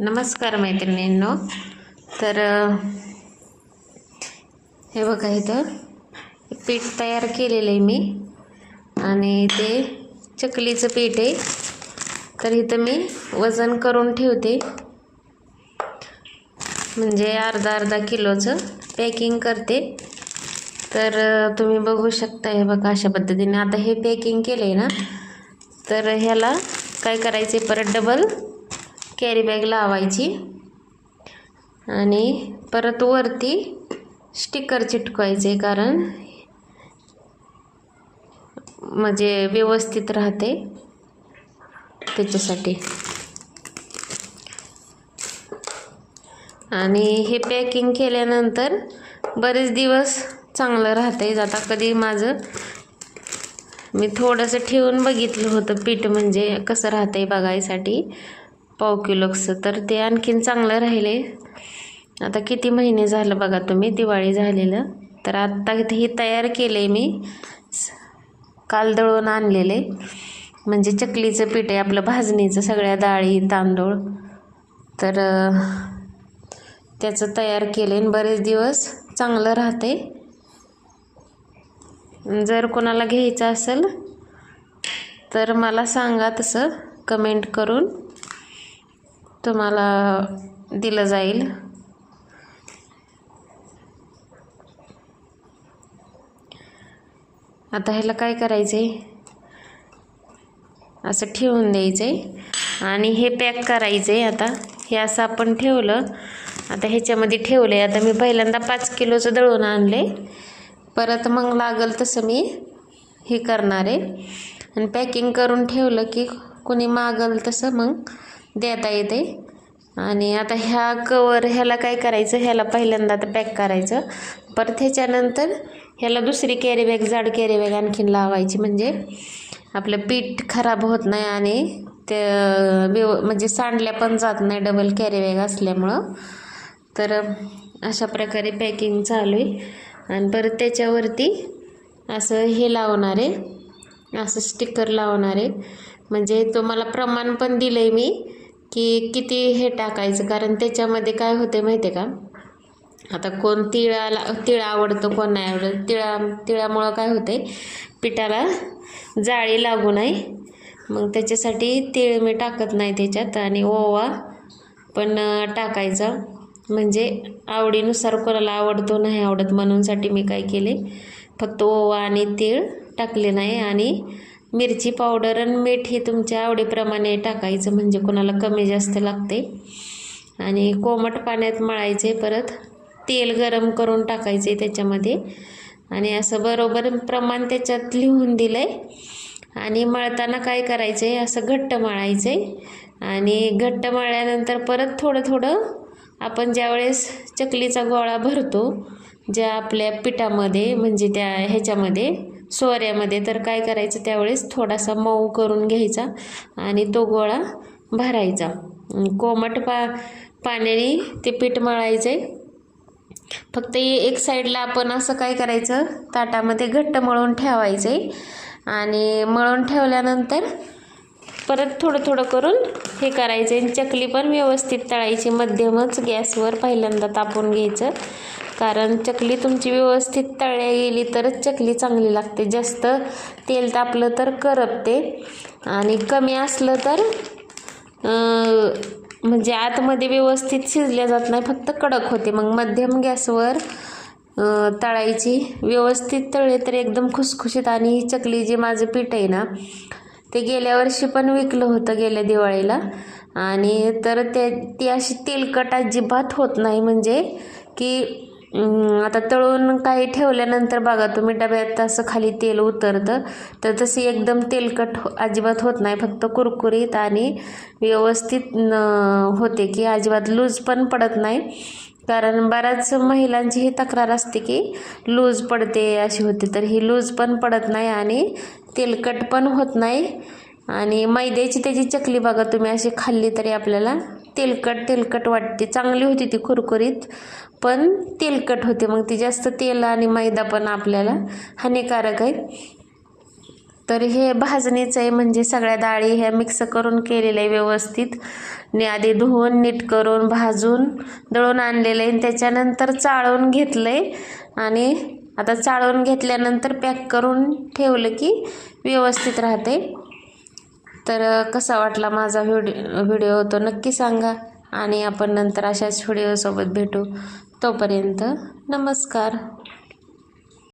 नमस्कार मैत्रिणींनो. तर हे बघा इथं पीठ तयार केलेलं आहे मी. आणि ते चकलीचं पीठ आहे. तर इथं मी वजन करून ठेवते. म्हणजे अर्धा अर्धा किलोचं पॅकिंग करते. तर तुम्ही बघू शकता हे बघा अशा पद्धतीने. आता हे पॅकिंग केलं आहे ना तर ह्याला काय करायचे परत डबल कॅरी बॅग लावायची. आणि परत वरती स्टिकर चिटकवायचे कारण म्हणजे व्यवस्थित राहते त्याच्यासाठी. आणि हे पॅकिंग केल्यानंतर बरेच दिवस चांगलं राहते आता कधी माझं मी थोडंसं ठेवून बघितलं होतं पीठ म्हणजे कसं राहतंय बघायसाठी. पाव किलोचं तर ते आणखीन चांगलं राहिले. आता किती महिने झालं बघा तुम्ही दिवाळी झालेलं. तर आत्ता इथे ही तयार केलं आहे मी. काल दळून आणलेले. म्हणजे चकलीचं पीठ आहे आपलं भाजणीचं सगळ्या डाळी तांदूळ. तर त्याचं तयार केले आणि बरेच दिवस चांगलं राहते जर कोणाला घ्यायचं असेल तर मला सांगा तसं कमेंट करून. तुम्हाला दिलं जाईल. आता ह्याला काय करायचं आहे असं ठेवून द्यायचं आहे आणि हे पॅक करायचं आहे आता. हे असं आपण ठेवलं. आता ह्याच्यामध्ये ठेवलं आहे आता मी पहिल्यांदा पाच किलोचं दळून आणले परत मग लागल तसं मी हे करणार. आहे आणि पॅकिंग करून ठेवलं की कोणी मागल तसं मग देता येते. आणि आता ह्या कवर ह्याला काय करायचं? ह्याला पहिल्यांदा आता पॅक करायचं. परत ह्याच्यानंतर ह्याला दुसरी कॅरीबॅग जाड कॅरीबॅग आणखीन लावायची. म्हणजे आपलं पीठ खराब होत नाही आणि ते व्यव म्हणजे सांडल्या पण जात नाही डबल कॅरीबॅग असल्यामुळं. तर अशा प्रकारे पॅकिंग चालू आहे. आणि परत त्याच्यावरती असं हे लावणार आहे. असं स्टिकर लावणार आहे. म्हणजे तुम्हाला प्रमाण पण दिलं आहे मी. की किती हे टाकायचं? कारण त्याच्यामध्ये काय होते माहिती आहे का? आता कोण तिळाला तिळ आवडतं कोण नाही आवडत. तिळा तिळामुळं काय होते पिठाला जाळी लागू नये. मग त्याच्यासाठी तिळ मी टाकत नाही त्याच्यात आणि ओवा पण टाकायचा. म्हणजे आवडीनुसार कोणाला आवडतो नाही आवडत म्हणूनसाठी मी काय केले? फक्त ओवा आणि तीळ टाकले नाही आणि मिरची पावडर आणि मीठ हे तुमच्या आवडीप्रमाणे टाकायचं म्हणजे कोणाला कमी जास्त लागते आणि कोमट पाण्यात मळायचे परत. तेल गरम करून टाकायचे त्याच्यामध्ये. आणि असं बरोबर प्रमाण त्याच्यात लिहून दिलं आहे आणि मळताना काय करायचं आहे असं घट्ट मळायचं आहे आणि घट्ट मळल्यानंतर परत थोडं थोडं आपण ज्यावेळेस चकलीचा गोळा भरतो ज्या आपल्या पिठामध्ये म्हणजे त्या ह्याच्यामध्ये सोऱ्यामध्ये तर काय करायचं त्यावेळेस थोडासा मऊ करून घ्यायचा आणि तो गोळा भरायचा. कोमट पा पाण्याने ते पीठ मळायचं. आहे फक्त एक साईडला आपण असं काय करायचं ताटामध्ये घट्ट मळून ठेवायचं आहे आणि मळून ठेवल्यानंतर परत थोडं थोडं करून हे करायचं. आणि चकली पण व्यवस्थित तळायची मध्यमच गॅसवर पहिल्यांदा तापून घ्यायचं. कारण चकली तुमची व्यवस्थित तळल्या गेली तरच चकली चांगली लागते. जास्त तेल तापलं तर करपते. आणि कमी असलं तर म्हणजे आतमध्ये व्यवस्थित शिजल्या जात नाही फक्त कडक होते. मग मध्यम गॅसवर तळायची. व्यवस्थित तळले तर एकदम खुसखुशीत आणि ही चकली जे माझं पीठ आहे ना ते गेल्या वर्षी पण विकलं होतं गेल्या दिवाळीला. आणि तर ते ती अशी तेलकट अजिबात होत नाही. म्हणजे की आता तळून काही ठेवल्यानंतर बघा तुम्ही डब्यात असं खाली तेल उतरतं तर तशी एकदम तेलकट हो- अजिबात होत नाही फक्त कुरकुरीत आणि व्यवस्थित होते की अजिबात लूज पण पडत नाही. कारण बऱ्याच महिलांची ही तक्रार असते की लूज पडते अशी होते तर ही लूज पण पडत नाही आणि तेलकट पण होत नाही. आणि मैद्याची त्याची चकली बघा तुम्ही अशी खाल्ली तरी आपल्याला तेलकट तेलकट वाटते. चांगली होती ती कुरकुरीत पण तेलकट होते. मग ती जास्त तेल आणि मैदा पण आपल्याला हानिकारक आहे. तर हे भाजणीचं आहे म्हणजे सगळ्या डाळी ह्या मिक्स करून केलेलं आहे व्यवस्थित. ने आधी धुवून नीट करून भाजून दळून आणलेलं आहे. आणि त्याच्यानंतर चाळून घेतलं आहे आणि आता चाळून घेतल्यानंतर पॅक करून ठेवलं की व्यवस्थित राहते. तर कसा वाटला माझा व्हिडिओ व्हिडिओ तो नक्की सांगा आणि आपण नंतर अशाच व्हिडिओसोबत भेटू. तोपर्यंत नमस्कार.